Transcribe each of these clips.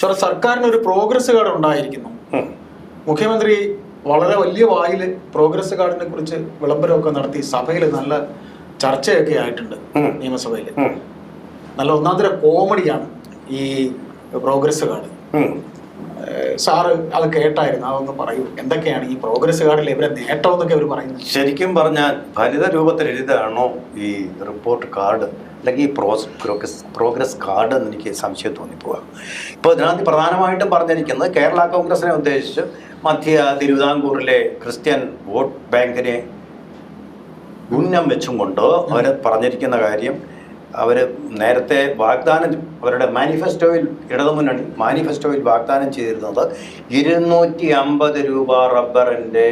Sir സർക്കാരിന് ഒരു progress card ഉണ്ടായിരിക്കുന്നു. മുഖ്യമന്ത്രി വളരെ വലിയ വായിൽ പ്രോഗ്രസ് കാർഡിനെ കുറിച്ച് വിളംബരമൊക്കെ നടത്തി സഭയിൽ നല്ല ചർച്ചയൊക്കെ ആയിട്ടുണ്ട്. നിയമസഭയിൽ. നല്ല ഒന്നാം തരം കോമഡിയാണ് ഈ പ്രോഗ്രസ് കാർഡ് സാറ് അത് കേട്ടായിരുന്നു അതൊന്ന് പറയൂ. എന്തൊക്കെയാണ് ഈ പ്രോഗ്രസ് കാർഡിൽ ഇവരെ നേട്ടം എന്നൊക്കെ അവർ പറയുന്നത്? ശരിക്കും പറഞ്ഞാൽ ഫലിത രൂപത്തിൽ എഴുതാണോ ഈ റിപ്പോർട്ട് കാർഡ് അല്ലെങ്കിൽ ഈ പ്രോസ് പ്രോഗ്രസ് പ്രോഗ്രസ് കാർഡ് എന്ന് എനിക്ക് സംശയം തോന്നിപ്പോകാം ഇപ്പോൾ ഇതിനകത്ത് പ്രധാനമായിട്ടും പറഞ്ഞിരിക്കുന്നത് കേരള കോൺഗ്രസിനെ ഉദ്ദേശിച്ച് മധ്യ തിരുവിതാംകൂറിലെ ക്രിസ്ത്യൻ വോട്ട് ബാങ്കിനെ ഉന്നം വെച്ചും കൊണ്ട് അവർ പറഞ്ഞിരിക്കുന്ന കാര്യം അവർ നേരത്തെ വാഗ്ദാനം അവരുടെ മാനിഫെസ്റ്റോയിൽ ഇടതുമുന്നണി മാനിഫെസ്റ്റോയിൽ വാഗ്ദാനം ചെയ്തിരുന്നത് ഇരുന്നൂറ്റി അമ്പത് രൂപ റബ്ബറിന്റെ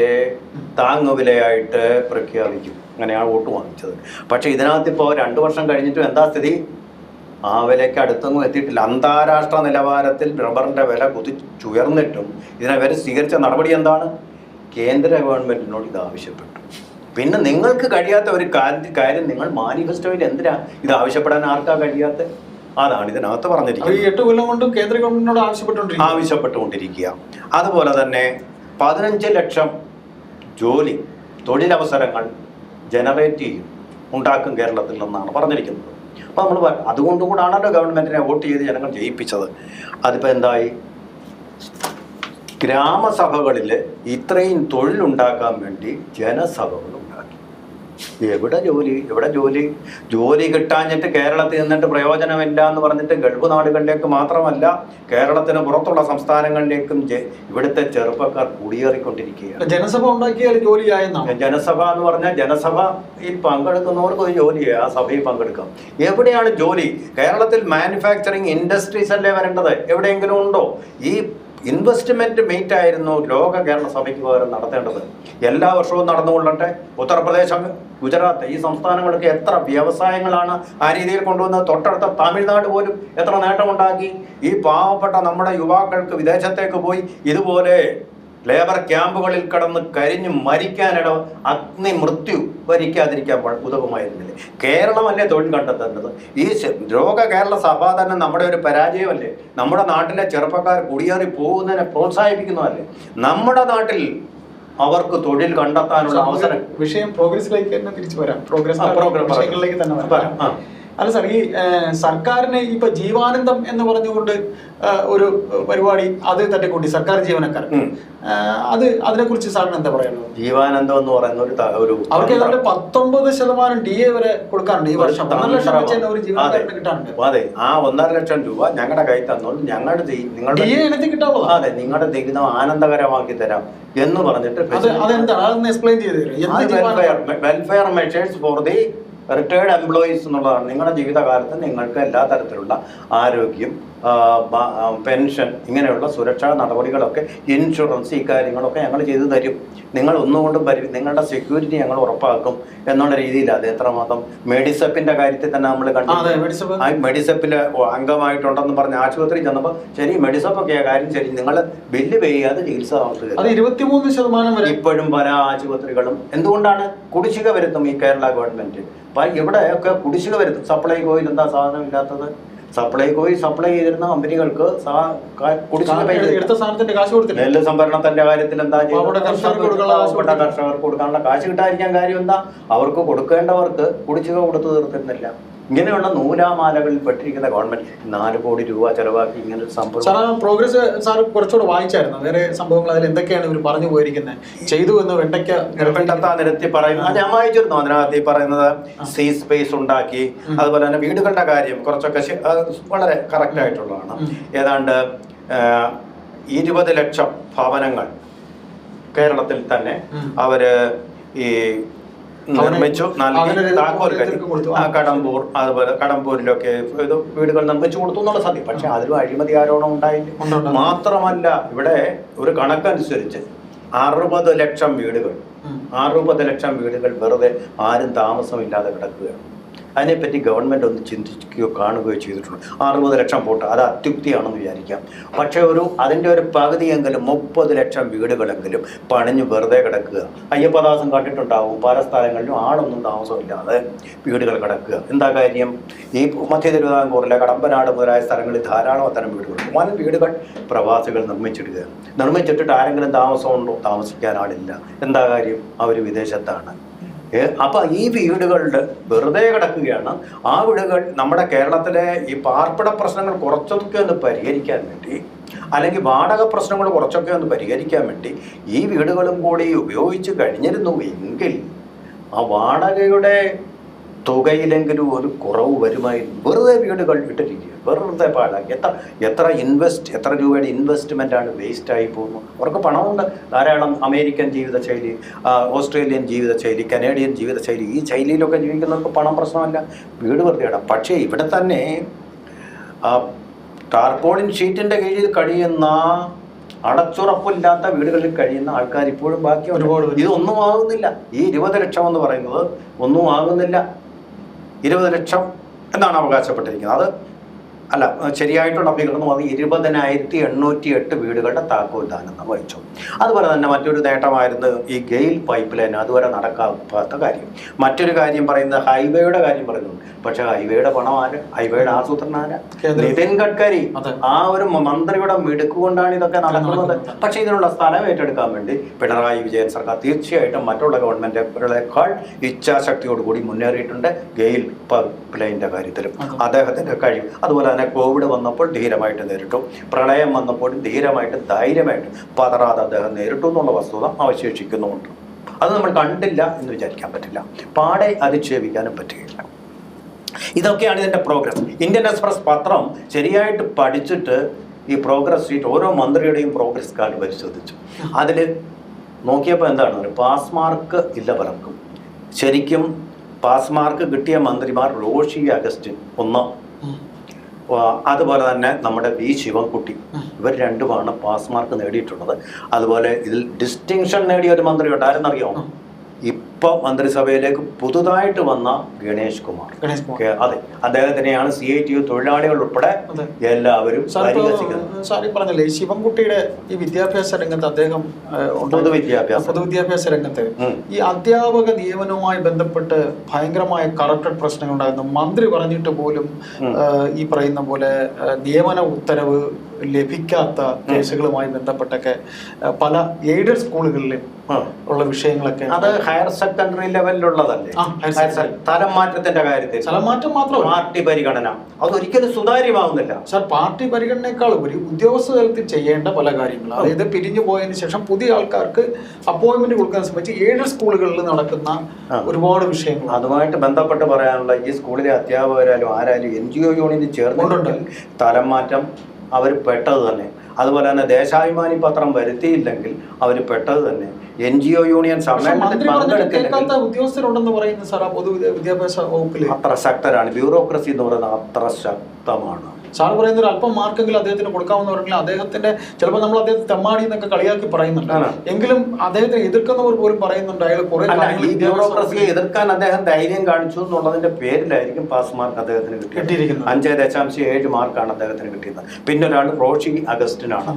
താങ്ങുവിലയായിട്ട് പ്രഖ്യാപിക്കും. അങ്ങനെയാണ് വോട്ട് വാങ്ങിച്ചത്. പക്ഷേ ഇതിനകത്ത് ഇപ്പോൾ രണ്ട് വർഷം കഴിഞ്ഞിട്ടും എന്താ സ്ഥിതി? ആ വിലയ്ക്ക് അടുത്തൊന്നും എത്തിയിട്ടില്ല. അന്താരാഷ്ട്ര നിലവാരത്തിൽ റബ്ബറിന്റെ വില കുതിച്ചുയർന്നിട്ടും ഇതിനെ വരെ സ്വീകരിച്ച നടപടി എന്താണ്? കേന്ദ്ര ഗവൺമെന്റിനോട് ഇത് ആവശ്യപ്പെട്ടു. പിന്നെ നിങ്ങൾക്ക് കഴിയാത്ത ഒരു കാര്യം നിങ്ങൾ മാനിഫെസ്റ്റോയിൽ എന്തിനാ? ഇത് ആവശ്യപ്പെടാൻ ആർക്കാ കഴിയാത്ത? അതാണ് ഇതിനകത്ത് പറഞ്ഞിരിക്കുന്നത്. എട്ട് കൊല്ലം കൊണ്ട് കേന്ദ്ര ഗവൺമെന്റിനോട് ആവശ്യപ്പെട്ടുകൊണ്ടിരിക്കുക ആവശ്യപ്പെട്ടുകൊണ്ടിരിക്കുക. അതുപോലെ തന്നെ പതിനഞ്ച് ലക്ഷം ജോലി തൊഴിലവസരങ്ങൾ ജനറേറ്റ് ചെയ്യും ഉണ്ടാക്കും കേരളത്തിൽ നിന്നാണ് പറഞ്ഞിരിക്കുന്നത്. അപ്പോൾ നമ്മൾ അതുകൊണ്ടും കൂടാണല്ലോ ഗവൺമെന്റിനെ വോട്ട് ചെയ്ത് ജനങ്ങൾ ജയിപ്പിച്ചത്. അതിപ്പോൾ എന്തായി? ഗ്രാമസഭകളിൽ ഇത്രയും തൊഴിലുണ്ടാക്കാൻ വേണ്ടി ഉണ്ടാക്കി എവിടെ ജോലി? എവിടെ ജോലി? ജോലി കിട്ടാഞ്ഞിട്ട് കേരളത്തിൽ നിന്നിട്ട് പ്രയോജനമില്ല എന്ന് പറഞ്ഞിട്ട് ഗൾഫ് നാടുകളിലേക്ക് മാത്രമല്ല കേരളത്തിന് പുറത്തുള്ള സംസ്ഥാനങ്ങളിലേക്കും ഇവിടുത്തെ ചെറുപ്പക്കാർ കുടിയേറിക്കൊണ്ടിരിക്കുകയാണ്. ജനസഭ ഉണ്ടാക്കിയാൽ ജോലിയായെന്നാണ്? ജനസഭ എന്ന് പറഞ്ഞാൽ ജനസഭ ഈ പങ്കെടുക്കുന്നവർക്ക് ഒരു ജോലിയാണ് ആ സഭയിൽ പങ്കെടുക്കാം. എവിടെയാണ് ജോലി? കേരളത്തിൽ മാനുഫാക്ചറിങ് ഇൻഡസ്ട്രീസ് അല്ലേ വരേണ്ടത്? എവിടെയെങ്കിലും ഉണ്ടോ? ഈ ഇൻവെസ്റ്റ്മെന്റ് മീറ്റ് ആയിരുന്നു ലോക കേരള സഭയ്ക്ക് പകരം നടത്തേണ്ടത്. എല്ലാ വർഷവും നടന്നുകൊള്ളട്ടെ. ഉത്തർപ്രദേശ് ഗുജറാത്ത് ഈ സംസ്ഥാനങ്ങൾക്ക് എത്ര വ്യവസായങ്ങളാണ് ആ രീതിയിൽ കൊണ്ടുവന്നത്? തൊട്ടടുത്ത തമിഴ്നാട് പോലും എത്ര നേട്ടമുണ്ടാക്കി? ഈ പാവപ്പെട്ട നമ്മുടെ യുവാക്കൾക്ക് വിദേശത്തേക്ക് പോയി ഇതുപോലെ ലേബർ ക്യാമ്പുകളിൽ കടന്ന് കരിഞ്ഞു മരിക്കാനിട അഗ്നി മൃത്യു വരിക്കാതിരിക്കാൻ പ- ഉതകുമായിരുന്നില്ലേ. കേരളമല്ലേ തൊഴിൽ കണ്ടെത്തേണ്ടത്? ഈ ലോക കേരള സഭ തന്നെ നമ്മുടെ ഒരു പരാജയമല്ലേ? നമ്മുടെ നാട്ടിലെ ചെറുപ്പക്കാർ കുടിയേറി പോകുന്നതിനെ പ്രോത്സാഹിപ്പിക്കുന്നതല്ലേ? നമ്മുടെ നാട്ടിൽ അവർക്ക് തൊഴിൽ കണ്ടെത്താനുള്ള അവസരം വിഷയം പ്രോഗ്രസിലേക്ക് തന്നെ തിരിച്ചു വരാം. പ്രോഗ്രസ് വിഷയങ്ങളിലേക്ക് തന്നെ വരാം. അല്ല സാർ ഈ സർക്കാരിന് ഇപ്പൊ ജീവാനന്ദം എന്ന് പറഞ്ഞുകൊണ്ട് ഒരു പരിപാടി അത് തട്ടിക്കൂട്ടി സർക്കാർ ജീവനക്കാർ അത് അതിനെ കുറിച്ച് സാറിന് എന്താ പറയുന്നത് ജീവാനന്ദം എന്ന് പറയുന്ന ഒരു ഒരു അവർക്ക് ഏതാണ്ട് പത്തൊമ്പത് ശതമാനം ഡി എ വരെ കൊടുക്കാറുണ്ട് ഈ വർഷം. ഒന്നര ലക്ഷം വെച്ച് ഒരു ജീവനക്കാരന് കിട്ടാറുണ്ട്. അതെ. ആ ഒന്നര ലക്ഷം രൂപ ഞങ്ങളുടെ കൈ തന്നോളൂ. ഞങ്ങളുടെ നിങ്ങളുടെ ഇനത്തിൽ കിട്ടാനുള്ളതാ അതെ നിങ്ങളുടെ ജീവിതം ആനന്ദകരമാക്കി തരാം എന്ന് പറഞ്ഞിട്ട് welfare measures for the retired employees എന്നുള്ളതാണ് നിങ്ങളുടെ ജീവിതകാലത്ത് നിങ്ങൾക്ക് എല്ലാ തരത്തിലുള്ള ആരോഗ്യം പെൻഷൻ ഇങ്ങനെയുള്ള സുരക്ഷാ നടപടികളൊക്കെ ഇൻഷുറൻസ് ഈ കാര്യങ്ങളൊക്കെ ഞങ്ങൾ ചെയ്തു തരും. നിങ്ങൾ ഒന്നുകൊണ്ടും പരി നിങ്ങളുടെ സെക്യൂരിറ്റി ഞങ്ങൾ ഉറപ്പാക്കും എന്നുള്ള രീതിയിൽ അത് എത്രമാത്രം മെഡിസപ്പിന്റെ കാര്യത്തിൽ തന്നെ നമ്മൾ കണ്ടു. മെഡിസപ്പിലെ അംഗമായിട്ടുണ്ടെന്ന് പറഞ്ഞ് ആശുപത്രി ചെന്നപ്പോൾ ശരി മെഡിസപ്പൊക്കെ കാര്യം ശരി നിങ്ങൾ ബില്ല് പേ ചെയ്യാതെ ചികിത്സ അത് ഇരുപത്തിമൂന്ന് ശതമാനം ഇപ്പോഴും പല ആശുപത്രികളും എന്തുകൊണ്ടാണ് കുടിശ്ശിക വരുത്തും ഈ കേരള ഗവൺമെന്റ്? ഇവിടെ ഒക്കെ കുടിശ്ശിക വരുത്തും. സപ്ലൈ പോയിൽ എന്താ സാധനം ഇല്ലാത്തത്? സപ്ലൈകോയിൽ സപ്ലൈ ചെയ്തിരുന്ന കമ്പനികൾക്ക് നെല്ല് സംഭരണത്തിന്റെ കാര്യത്തിൽ എന്താ ചെയ്യുന്നത് പാവപ്പെട്ട കർഷകർക്ക് കൊടുക്കാനുള്ള കാശ് പാവപ്പെട്ട കർഷകർക്ക് കൊടുക്കാനുള്ള കാശ് കിട്ടാതിരിക്കാൻ കാര്യം എന്താ? അവർക്ക് കൊടുക്കേണ്ടവർക്ക് കുടിശ്ശിക കൊടുത്തു തീർത്തിരുന്നില്ല. ഇങ്ങനെയുള്ള നൂലാമാലകളിൽ പെട്ടിരിക്കുന്ന ഗവൺമെന്റ് നാല് കോടി രൂപ ചെലവാക്കി ഇങ്ങനെ ഒരു സാർ സംഭവം ആ പ്രോഗ്രസ് സാർ കുറച്ചുകൂടെ വായിച്ചായിരുന്നു. വേറെ സംഭവങ്ങൾ അതിൽ എന്തൊക്കെയാണ് ഇവർ പറഞ്ഞു പോയിരിക്കുന്നത്? ചെയ്തു എന്ന് വെണ്ടയ്ക്ക നിരത്തി പറയുന്നത്? ഞാൻ വായിച്ചിരുന്നു അതിനകത്ത് ഈ പറയുന്നത് സീ സ്പേസ് ഉണ്ടാക്കി അതുപോലെ തന്നെ വീടുകളുടെ കാര്യം കുറച്ചൊക്കെ വളരെ കറക്റ്റ് ആയിട്ടുള്ളതാണ്. ഏതാണ്ട് ഇരുപത് ലക്ഷം ഭവനങ്ങൾ കേരളത്തിൽ തന്നെ അവർ ഈ നിർമ്മിച്ചു. നൽകി. താക്കോൽ കടമ്പൂർ അതുപോലെ കടമ്പൂരിലൊക്കെ ഇത് വീടുകൾ നിർമ്മിച്ചു കൊടുത്തു എന്നുള്ള സത്യം. പക്ഷെ അതിൽ അഴിമതി ആരോപണം ഉണ്ടായില്ല ഉണ്ട്, ഉണ്ട്. മാത്രമല്ല ഇവിടെ ഒരു കണക്കനുസരിച്ച് അറുപത് ലക്ഷം വീടുകൾ. അറുപത് ലക്ഷം വീടുകൾ വെറുതെ ആരും താമസമില്ലാതെ കിടക്കുകയാണ്. അതിനെപ്പറ്റി ഗവൺമെന്റ് ഒന്ന് ചിന്തിക്കുകയോ കാണുകയോ ചെയ്തിട്ടുണ്ട്. അറുപത് ലക്ഷം പോട്ട് അത് അത്യുക്തിയാണെന്ന് വിചാരിക്കാം. പക്ഷേ ഒരു അതിന്റെ ഒരു പകുതിയെങ്കിലും മുപ്പത് ലക്ഷം വീടുകളെങ്കിലും പണിഞ്ഞ് വെറുതെ കിടക്കുക. അയ്യപ്പദാസം കണ്ടിട്ടുണ്ടാവും പല സ്ഥലങ്ങളിലും ആളൊന്നും താമസമില്ലാതെ വീടുകൾ കിടക്കുക. എന്താ കാര്യം? ഈ മധ്യ തിരുവിതാംകൂറിലെ കടമ്പനാട് മുതലായ സ്ഥലങ്ങളിൽ ധാരാളം അത്തരം വീടുകളുണ്ട് വൻ വീടുകൾ പ്രവാസികൾ നിർമ്മിച്ചിടുക. നിർമ്മിച്ചിട്ടിട്ട് ആരെങ്കിലും താമസമുണ്ടോ? താമസിക്കാൻ ആളില്ല. എന്താ കാര്യം? അവർ വിദേശത്താണ്. ഏ, അപ്പൊ ഈ വീടുകളുടെ വെറുതെ കിടക്കുകയാണ്. ആ വീടുകൾ നമ്മുടെ കേരളത്തിലെ ഈ പാർപ്പിട പ്രശ്നങ്ങൾ കുറച്ചൊക്കെ ഒന്ന് പരിഹരിക്കാൻ വേണ്ടി അല്ലെങ്കിൽ വാടക പ്രശ്നങ്ങൾ കുറച്ചൊക്കെ ഒന്ന് പരിഹരിക്കാൻ വേണ്ടി ഈ വീടുകളും കൂടി ഉപയോഗിച്ച് കഴിഞ്ഞിരുന്നു എങ്കിൽ ആ വാടകയുടെ തുകയിലെങ്കിലും ഒരു കുറവ് വരുമായിരുന്നു. വെറുതെ വീടുകൾ ഇട്ടിരിക്കുക. വെറുതെ പാഴാക്കി എത്ര എത്ര ഇൻവെസ്റ്റ് എത്ര രൂപയുടെ ഇൻവെസ്റ്റ്മെന്റ് ആണ് വേസ്റ്റ് ആയി പോകുന്നു അവർക്ക് പണമുണ്ട്. ധാരാളം അമേരിക്കൻ ജീവിതശൈലി ഓസ്ട്രേലിയൻ ജീവിതശൈലി കനേഡിയൻ ജീവിതശൈലി ഈ ശൈലിയിലൊക്കെ ജീവിക്കുന്നവർക്ക് പണം പ്രശ്നമല്ല. വീട് വെറുതെ ഇടാം പക്ഷേ ഇവിടെ തന്നെ ടാർപോളിൻ ഷീറ്റിന്റെ കീഴിൽ കഴിയുന്ന അടച്ചുറപ്പില്ലാത്ത വീടുകളിൽ കഴിയുന്ന ആൾക്കാർ ഇപ്പോഴും ബാക്കി ഒരുപാട്. ഇതൊന്നും ആകുന്നില്ല. ഈ ഇരുപത് ലക്ഷം എന്ന് പറയുന്നത് ഒന്നും ആകുന്നില്ല. ഇരുപത് ലക്ഷം എന്നാണ് അവകാശപ്പെട്ടിരിക്കുന്നത്. അത് അല്ല ശരിയായിട്ടുള്ള ഫിഗർന്ന് പറഞ്ഞാൽ ഇരുപതിനായിരത്തി എണ്ണൂറ്റി എട്ട് വീടുകളുടെ താക്കോൽ ദാനം വഹിച്ചു അതുപോലെ തന്നെ മറ്റൊരു നേട്ടമായിരുന്നു ഈ ഗെയിൽ പൈപ്പ് ലൈൻ അതുവരെ നടക്കാത്ത കാര്യം. മറ്റൊരു കാര്യം പറയുന്നത് ഹൈവേയുടെ കാര്യം പറയുന്നു പക്ഷെ ഹൈവേയുടെ പണം ആര്? ഹൈവേയുടെ ആസൂത്രണം ആര്. നിതിൻ ഗഡ്കരി. ആ ഒരു മന്ത്രിയുടെ മിടുക്കുകൊണ്ടാണ് ഇതൊക്കെ നടക്കുന്നത്. പക്ഷെ ഇതിനുള്ള സ്ഥലം ഏറ്റെടുക്കാൻ വേണ്ടി പിണറായി വിജയൻ സർക്കാർ തീർച്ചയായിട്ടും മറ്റുള്ള ഗവൺമെന്റുകളെക്കാൾ ഇച്ഛാശക്തിയോടുകൂടി മുന്നേറിയിട്ടുണ്ട് ഗെയിൽ പൈപ്പ് ലൈനിന്റെ കാര്യത്തിലും. അദ്ദേഹത്തിന്റെ കഴിവ്. അതുപോലെ തന്നെ കോവിഡ് വന്നപ്പോൾ ധീരമായിട്ട് നേരിട്ടു. പ്രളയം വന്നപ്പോൾ ധീരമായിട്ട് ധൈര്യമായിട്ട് പതറാതെ അദ്ദേഹം നേരിട്ടു എന്നുള്ള വസ്തുത അവശേഷിക്കുന്നുമുണ്ട്. അത് നമ്മൾ കണ്ടില്ല എന്ന് വിചാരിക്കാൻ പറ്റില്ല. പാടെ അതിക്ഷേപിക്കാനും പറ്റുകയില്ല. ഇതൊക്കെയാണ് ഇതിന്റെ പ്രോഗ്രസ്. ഇന്ത്യൻ എക്സ്പ്രസ് പത്രം ശരിയായിട്ട് പഠിച്ചിട്ട് ഈ പ്രോഗ്രസ് ഷീറ്റ് ഓരോ മന്ത്രിയുടെയും പ്രോഗ്രസ് കാർഡ് പരിശോധിച്ചു. അതിൽ നോക്കിയപ്പോൾ എന്താണ്? ഒരു പാസ് മാർക്ക് ഇല്ല പലർക്കും. ശരിക്കും പാസ് മാർക്ക് കിട്ടിയ മന്ത്രിമാർ റോഷി അഗസ്റ്റിൻ ഒന്ന്. അതുപോലെ തന്നെ നമ്മുടെ വി ശിവൻകുട്ടി. ഇവർ രണ്ടുമാണ് പാസ് മാർക്ക് നേടിയിട്ടുള്ളത്. അതുപോലെ ഇതിൽ ഡിസ്റ്റിങ്ഷൻ നേടിയ ഒരു മന്ത്രി ഉണ്ടായിരുന്നറിയാമോ ഉം. ഇപ്പൊ മന്ത്രിസഭയിലേക്ക് പുതുതായിട്ട് വന്ന ഗണേഷ് കുമാർ. അതെ. അദ്ദേഹത്തിനെയാണ് സി ഐ ടി യു തൊഴിലാളികൾ ഉൾപ്പെടെ. എല്ലാവരും സാറി പറഞ്ഞില്ലേ ശിവൻകുട്ടിയുടെ ഈ വിദ്യാഭ്യാസ രംഗത്ത് അദ്ദേഹം പൊതുവിദ്യാഭ്യാസം. പൊതുവിദ്യാഭ്യാസ രംഗത്ത്. ഈ അധ്യാപക നിയമനവുമായി ബന്ധപ്പെട്ട് ഭയങ്കരമായ കറക്റ്റഡ് പ്രശ്നങ്ങൾ ഉണ്ടായിരുന്നു മന്ത്രി പറഞ്ഞിട്ട് പോലും ഈ പറയുന്ന പോലെ നിയമന ഉത്തരവ് ലഭിക്കാത്ത കേസുകളുമായി ബന്ധപ്പെട്ടൊക്കെ പല എയ്ഡഡ് സ്കൂളുകളിലും. ഉള്ള വിഷയങ്ങളൊക്കെ അത് ഹയർ സെക്കൻഡറി ലെവലിലുള്ളതല്ലേ? സ്ഥലം തലം മാറ്റത്തിന്റെ കാര്യത്തിൽ. സ്ഥലമാറ്റം മാത്രം പാർട്ടി പരിഗണന. അതൊരിക്കലും സുതാര്യമാവുന്നില്ല. സാർ പാർട്ടി പരിഗണനയേക്കാൾ ഉപരി ഉദ്യോഗസ്ഥ തലത്തിൽ ചെയ്യേണ്ട പല കാര്യങ്ങളും അതായത് പിരിഞ്ഞു പോയതിന് ശേഷം പുതിയ ആൾക്കാർക്ക് അപ്പോയിന്റ്മെന്റ് കൊടുക്കാൻ സംബന്ധിച്ച് ഏഴ് സ്കൂളുകളിൽ നടക്കുന്ന. ഒരുപാട് വിഷയങ്ങൾ അതുമായിട്ട് ബന്ധപ്പെട്ട് പറയാനുള്ള ഈ സ്കൂളിലെ അധ്യാപകരായാലും ആരായാലും എൻ ജി ഒ യൂണിയനിൽ ചേർന്നിട്ടുണ്ടെങ്കിൽ തലം മാറ്റം അവർ പെട്ടത് തന്നെ. അതുപോലെ തന്നെ ദേശാഭിമാനി പത്രം വരുത്തിയില്ലെങ്കിൽ അവർ പെട്ടത് തന്നെ. എൻ ജി ഒ യൂണിയൻ സമ്മേളനത്തിൽ അത്ര ശക്തരാണ്. ബ്യൂറോക്രസി എന്ന് പറയുന്നത് അത്ര ശക്തമാണ്. സാർ പറയുന്ന ഒരു അല്പം മാർക്കെങ്കിലും അദ്ദേഹത്തിന് കൊടുക്കാമെന്ന് അദ്ദേഹത്തിന്റെ ചിലപ്പോൾ നമ്മൾ അദ്ദേഹത്തെ തെമ്മാടി എന്നൊക്കെ കളിയാക്കി പറയുന്നുണ്ട്. എങ്കിലും അദ്ദേഹത്തെ എതിർക്കുന്നവർ പോലും പറയുന്നുണ്ട്. അയാൾ കുറെ ഈ ബ്യൂറോക്രസിയെ എതിർക്കാൻ അദ്ദേഹം ധൈര്യം കാണിച്ചു എന്നുള്ളതിന്റെ പേരിലായിരിക്കും പാസ് മാർക്ക് അദ്ദേഹത്തിന് കിട്ടിയിരിക്കുന്നത്. അഞ്ച് ദശാംശം ഏഴ് മാർക്കാണ് അദ്ദേഹത്തിന് കിട്ടിയത്. പിന്നെ ഒരാൾ റോഷി അഗസ്റ്റിനാണ്.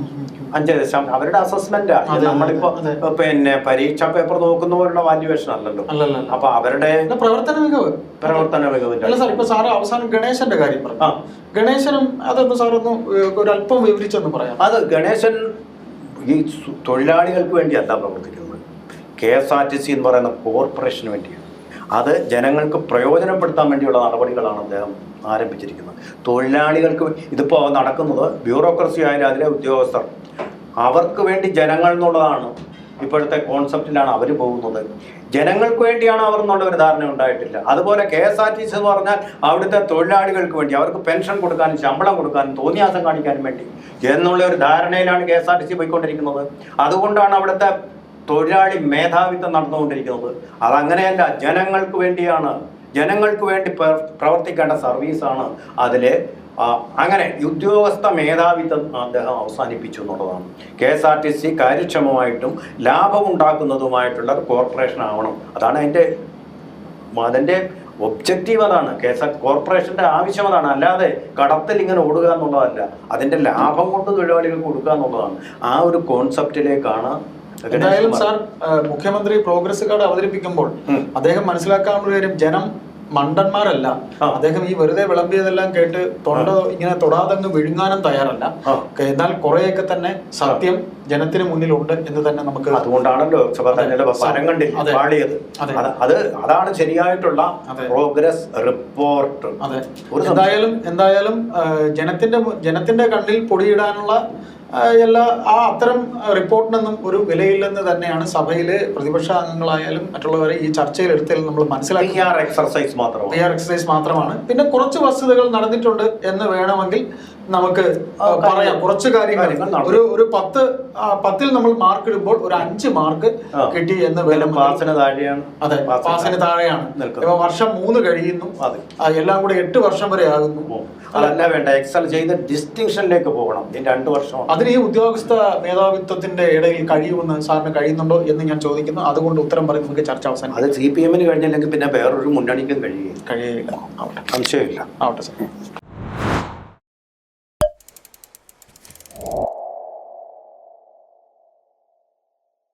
അഞ്ച് ദശാംശം അവരുടെ അസസ്മെന്റ് നമ്മളിപ്പോ. പിന്നെ പരീക്ഷാ പേപ്പർ നോക്കുന്നവരുടെ വാല്യുവേഷൻ അല്ലല്ലോ. അപ്പൊ അവരുടെ പ്രവർത്തന മികവ്. പ്രവർത്തന മികവിന്റെ അല്ല സാർ ഇപ്പൊ സാറ് അവസാനം ഗണേശന്റെ കാര്യം പറഞ്ഞു. ഗണേശനും അതൊന്ന് സാറൊന്ന് ഒരു അല്പം വിവരിച്ചൊന്ന് പറയാം അത് ഗണേശൻ ഈ തൊഴിലാളികൾക്ക് വേണ്ടിയല്ല പ്രവർത്തിക്കുന്നത്. K S R T C എന്ന് പറയുന്ന കോർപ്പറേഷന് വേണ്ടിയാണ്. അത് ജനങ്ങൾക്ക് പ്രയോജനപ്പെടുത്താൻ വേണ്ടിയുള്ള നടപടികളാണ് അദ്ദേഹം ആരംഭിച്ചിരിക്കുന്നത്. തൊഴിലാളികൾക്ക് ഇതിപ്പോൾ നടക്കുന്നത് ബ്യൂറോക്രസി ആയാലും അതിലെ ഉദ്യോഗസ്ഥർ. അവർക്ക് വേണ്ടി ജനങ്ങൾ എന്നുള്ളതാണ് ഇപ്പോഴത്തെ കോൺസെപ്റ്റിലാണ് അവർ പോകുന്നത്. ജനങ്ങൾക്ക് വേണ്ടിയാണ് അവർ എന്നുള്ള ഒരു ധാരണ ഉണ്ടായിട്ടില്ല. അതുപോലെ K S R T C എന്ന് പറഞ്ഞാൽ അവിടുത്തെ തൊഴിലാളികൾക്ക് വേണ്ടി അവർക്ക് പെൻഷൻ കൊടുക്കാനും ശമ്പളം കൊടുക്കാനും തോന്നിയാസം കാണിക്കാനും വേണ്ടി എന്നുള്ള ഒരു ധാരണയിലാണ് K S R T C പോയിക്കൊണ്ടിരിക്കുന്നത്. അതുകൊണ്ടാണ് അവിടുത്തെ തൊഴിലാളി മേധാവിത്വം നടന്നുകൊണ്ടിരിക്കുന്നത്. അതങ്ങനെയല്ല ജനങ്ങൾക്ക് വേണ്ടിയാണ് ജനങ്ങൾക്ക് വേണ്ടി പ്ര- പ്രവർത്തിക്കേണ്ട സർവീസാണ് അതിലെ അങ്ങനെ ഉദ്യോഗസ്ഥ മേധാവിത്വം അദ്ദേഹം അവസാനിപ്പിച്ചു എന്നുള്ളതാണ്. K S R T C കാര്യക്ഷമമായിട്ടും ലാഭമുണ്ടാക്കുന്നതുമായിട്ടുള്ള കോർപ്പറേഷൻ ആവണം. അതാണ് അതിന്റെ അതിന്റെ ഒബ്ജക്റ്റീവ് അതാണ്. കെ എസ് ആർ കോർപ്പറേഷന്റെ ആവശ്യം അതാണ്. അല്ലാതെ കടത്തിൽ ഇങ്ങനെ ഓടുക എന്നുള്ളതല്ല. അതിന്റെ ലാഭം കൊണ്ട് തൊഴിലാളികൾക്ക് കൊടുക്കുക എന്നുള്ളതാണ്. ആ ഒരു കോൺസെപ്റ്റിലേക്കാണ് എന്തായാലും സാർ മുഖ്യമന്ത്രി പ്രോഗ്രസ് കാർഡ് അവതരിപ്പിക്കുമ്പോൾ. അദ്ദേഹം മനസ്സിലാക്കാനുള്ള കാര്യം ജനം മണ്ടന്മാരല്ല. അദ്ദേഹം ഈ വെറുതെ വിളമ്പിയതെല്ലാം കേട്ട് തൊണ്ട ഇങ്ങനെ തൊടാതങ്ങ് വിഴുങ്ങാനും തയ്യാറല്ല. എന്നാൽ കുറെയൊക്കെ തന്നെ സത്യം ജനത്തിന് മുന്നിലുണ്ട് എന്ന് തന്നെ നമുക്ക് അതുകൊണ്ടാണല്ലോ ലോക്സഭ തെരഞ്ഞെടുപ്പ് ഫലം കണ്ടില്ല? പാളിയത്. അത്. അത് അതാണ് ശരിയായിട്ടുള്ള പ്രോഗ്രസ് റിപ്പോർട്ട്. അതെ. എന്തായാലും എന്തായാലും ജനത്തിന്റെ ജനത്തിന്റെ കണ്ണിൽ പൊടിയിടാനുള്ള എല്ലാ ആ അത്തരം റിപ്പോർട്ടിനൊന്നും ഒരു വിലയില്ലെന്ന് തന്നെയാണ് സഭയിലെ പ്രതിപക്ഷ അംഗങ്ങളായാലും മറ്റുള്ളവരെ ഈ ചർച്ചയിൽ എടുത്തതിൽ നമ്മൾ മനസ്സിലാക്കി. എക്സർസൈസ് മാത്രമാണ്. എക്സസൈസ് മാത്രമാണ്. പിന്നെ കുറച്ച് വസ്തുതകൾ നടന്നിട്ടുണ്ട് എന്ന് വേണമെങ്കിൽ നമുക്ക് പറയാം. കുറച്ച് കാര്യങ്ങൾ. ഒരു ഒരു പത്ത് പത്തിൽ നമ്മൾ മാർക്ക് ഇടുമ്പോൾ ഒരു അഞ്ച് മാർക്ക് കിട്ടി എന്ന് വരും പാസിന് താഴെയാണ്. അതെ പാസിന് താഴെയാണ്. ഇപ്പൊ വർഷം മൂന്ന് കഴിയുന്നു. അതെ. എല്ലാം കൂടെ എട്ട് വർഷം വരെ ആകുന്നു. അതല്ല വേണ്ട. എക്സൽ ചെയ്ത് ഡിസ്റ്റിങ്ഷനിലേക്ക് പോകണം. ഇതിന് രണ്ട് വർഷം അതിന് ഈ ഉദ്യോഗസ്ഥ മേധാവിത്വത്തിന്റെ ഇടയിൽ കഴിയുമെന്ന് സാറിന് കഴിയുന്നുണ്ടോ എന്ന് ഞാൻ ചോദിക്കുന്നു. അതുകൊണ്ട് ഉത്തരം പറയും നമുക്ക് ചർച്ച അവസാനം അത് സി പി എമ്മിന് കഴിഞ്ഞില്ലെങ്കിൽ പിന്നെ വേറൊരു മുന്നണിക്കും കഴിയുകയില്ല കഴിയില്ല. സംശയമില്ല. ആവട്ടെ സാർ